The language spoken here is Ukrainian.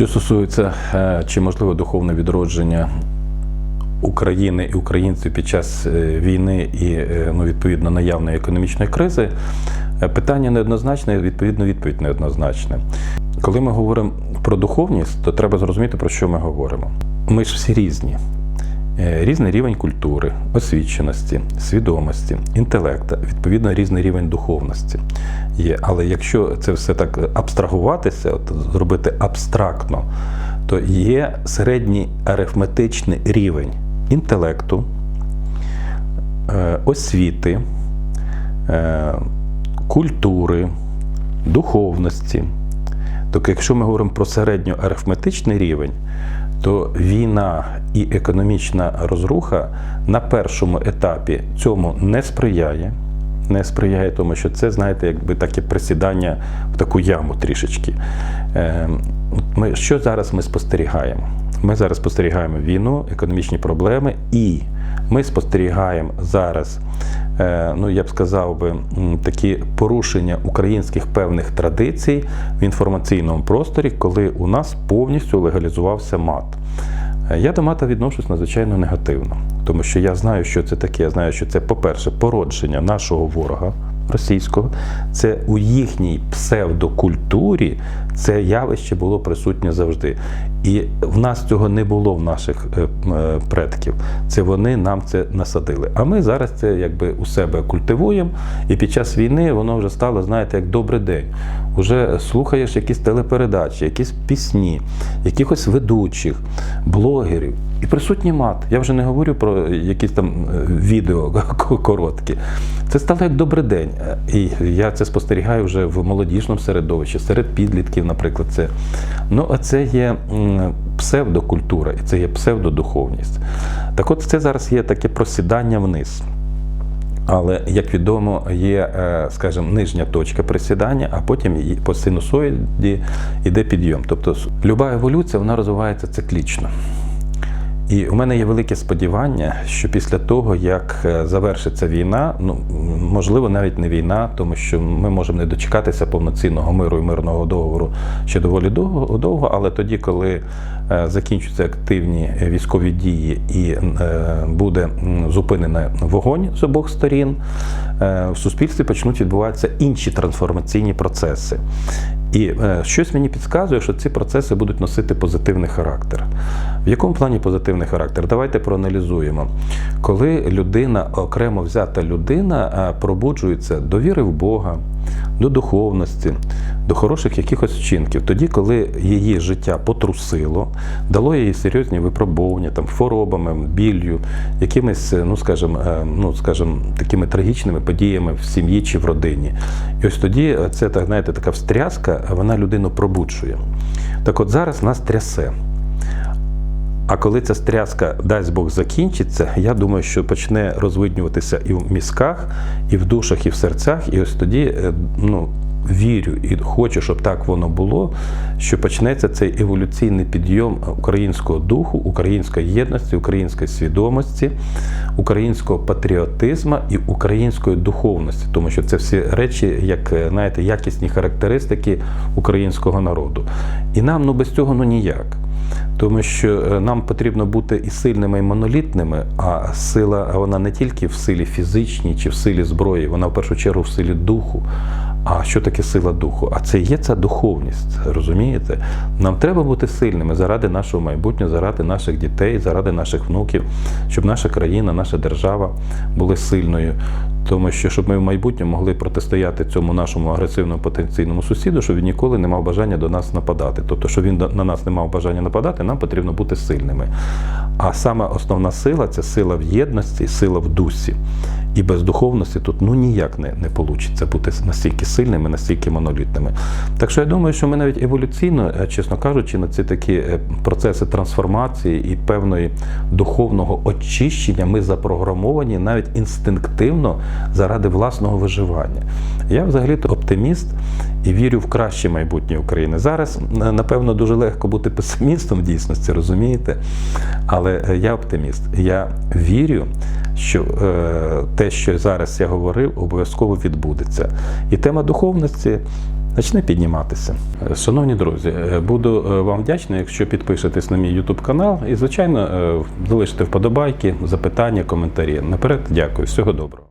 Що стосується е, чи можливо духовне відродження України і українців під час е, війни і е, ну, відповідно наявної економічної кризи, питання неоднозначне, відповідно, відповідь неоднозначна. Коли ми говоримо про духовність, то треба зрозуміти, про що ми говоримо. Ми ж всі різні. Е, Різний рівень культури, освіченості, свідомості, інтелекта, відповідно, різний рівень духовності є. Але якщо це все так абстрагуватися, от зробити абстрактно, то є середній арифметичний рівень інтелекту, е, освіти, е, культури, духовності. Тобто, якщо ми говоримо про середньоарифметичний рівень, то війна і економічна розруха на першому етапі цьому не сприяє. Не сприяє тому, що це, знаєте, якби таке присідання в таку яму трішечки. Е, Ми, що зараз ми спостерігаємо? Ми зараз спостерігаємо війну, економічні проблеми, і ми спостерігаємо зараз, е, ну я б сказав би, такі порушення українських певних традицій в інформаційному просторі, коли у нас повністю легалізувався мат. Е, Я до мата відношусь надзвичайно негативно, тому що я знаю, що це таке. Я знаю, що це, по-перше, породження нашого ворога російського. Це у їхній псевдокультурі це явище було присутнє завжди. І в нас цього не було в наших е, е, предків. Це вони нам це насадили. А ми зараз це якби у себе культивуємо, і під час війни воно вже стало, знаєте, як добрий день. Уже слухаєш якісь телепередачі, якісь пісні, якихось ведучих, блогерів. І присутній мат. Я вже не говорю про якісь там е, відео короткі. Це стало як добрий день. Е, І я це спостерігаю вже в молодіжному середовищі, серед підлітків, наприклад, це. Ну, а це є псевдокультура, і це є псевдодуховність. Так от це зараз є таке просідання вниз. Але, як відомо, є, е, скажімо, нижня точка присідання, а потім по синусоїді йде підйом. Тобто люба еволюція вона розвивається циклічно. І у мене є велике сподівання, що після того, як е, завершиться війна, ну можливо, навіть не війна, тому що ми можемо не дочекатися повноцінного миру і мирного договору ще доволі довго, довго але тоді, коли е, закінчаться активні військові дії і е, буде зупинений вогонь з обох сторін, в суспільстві почнуть відбуватися інші трансформаційні процеси. І е, щось мені підказує, що ці процеси будуть носити позитивний характер. В якому плані позитивний характер? Давайте проаналізуємо. Коли людина, окремо взята людина, е, пробуджується до віри в Бога, до духовності, до хороших якихось вчинків, тоді, коли її життя потрусило, дало їй серйозні випробування там, хворобами, біллю, якимись, е, ну скажімо, е, ну, скажімо, такими трагічними подіями в сім'ї чи в родині. І ось тоді е, це так, знаєте, така встряска, вона людину пробуджує. Так от зараз нас трясе. А коли ця стряска, дасть Бог, закінчиться, я думаю, що почне розвиднюватися і в мізках, і в душах, і в серцях. І ось тоді, е, ну, вірю і хочу, щоб так воно було, що почнеться цей еволюційний підйом українського духу, української єдності, української свідомості, українського патріотизму і української духовності, тому що це всі речі, як е, знаєте, якісні характеристики українського народу. І нам ну без цього ну ніяк. Тому що е, нам потрібно бути і сильними, і монолітними, а сила вона не тільки в силі фізичній чи в силі зброї, вона в першу чергу в силі духу. А що таке сила духу? А це є ця духовність, розумієте? Нам треба бути сильними заради нашого майбутнього, заради наших дітей, заради наших внуків, щоб наша країна, наша держава були сильною. Тому що щоб ми в майбутньому могли протистояти цьому нашому агресивному потенційному сусіду, щоб він ніколи не мав бажання до нас нападати. Тобто, щоб він на нас не мав бажання нападати, нам потрібно бути сильними. А саме основна сила це сила в єдності, сила в дусі. І без духовності тут ну ніяк не, не вийде бути настільки сильними, настільки монолітними. Так що я думаю, що ми навіть еволюційно, е, чесно кажучи, на ці такі е, процеси трансформації і певної духовного очищення ми запрограмовані навіть інстинктивно заради власного виживання. Я взагалі-то оптиміст і вірю в краще майбутнє України. Зараз, напевно, дуже легко бути песимістом в дійсності, розумієте? Але е, я оптиміст. Я вірю, що те, що зараз я говорив, обов'язково відбудеться. І тема духовності почне підніматися. Шановні друзі, е, буду е, вам вдячний, якщо підпишетесь на мій YouTube канал і, звичайно, е, залишите вподобайки, запитання, коментарі. Наперед, дякую. Всього доброго.